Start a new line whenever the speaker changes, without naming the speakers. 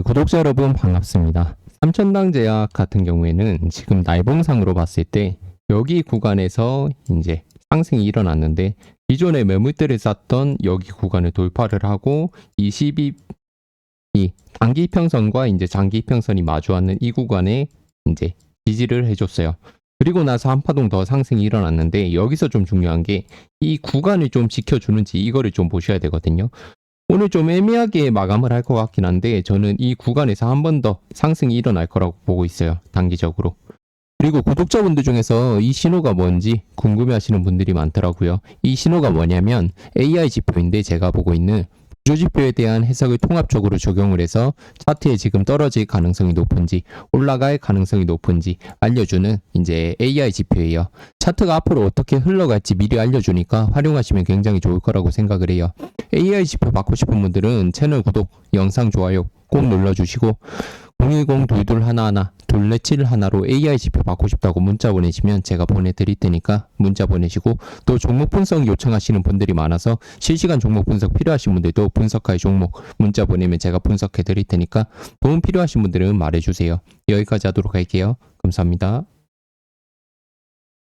네, 구독자 여러분 반갑습니다. 삼천당 제약 같은 경우에는 지금 날봉상으로 봤을 때 여기 구간에서 이제 상승이 일어났는데 기존의 매물대를 쌌던 여기 구간을 돌파를 하고 22 이 단기 평선과 이제 장기 평선이 마주하는 이 구간에 이제 지지를 해줬어요. 그리고 나서 한 파동 더 상승이 일어났는데 여기서 좀 중요한 게 이 구간을 좀 지켜주는지 이거를 좀 보셔야 되거든요. 오늘 좀 애매하게 마감을 할 것 같긴 한데 저는 이 구간에서 한 번 더 상승이 일어날 거라고 보고 있어요. 단기적으로. 그리고 구독자분들 중에서 이 신호가 뭔지 궁금해 하시는 분들이 많더라고요. 이 신호가 뭐냐면 AI 지표인데 제가 보고 있는 구조지표에 대한 해석을 통합적으로 적용을 해서 차트에 지금 떨어질 가능성이 높은지 올라갈 가능성이 높은지 알려주는 이제 AI 지표예요. 차트가 앞으로 어떻게 흘러갈지 미리 알려주니까 활용하시면 굉장히 좋을 거라고 생각을 해요. AI 지표 받고 싶은 분들은 채널 구독, 영상 좋아요 꼭 눌러주시고 010-2211 둘레칠 하나로 AI 지표 받고 싶다고 문자 보내시면 제가 보내드릴 테니까 문자 보내시고 또 종목 분석 요청하시는 분들이 많아서 실시간 종목 분석 필요하신 분들도 분석할 종목 문자 보내면 제가 분석해 드릴 테니까 도움 필요하신 분들은 말해주세요. 여기까지 하도록 할게요. 감사합니다.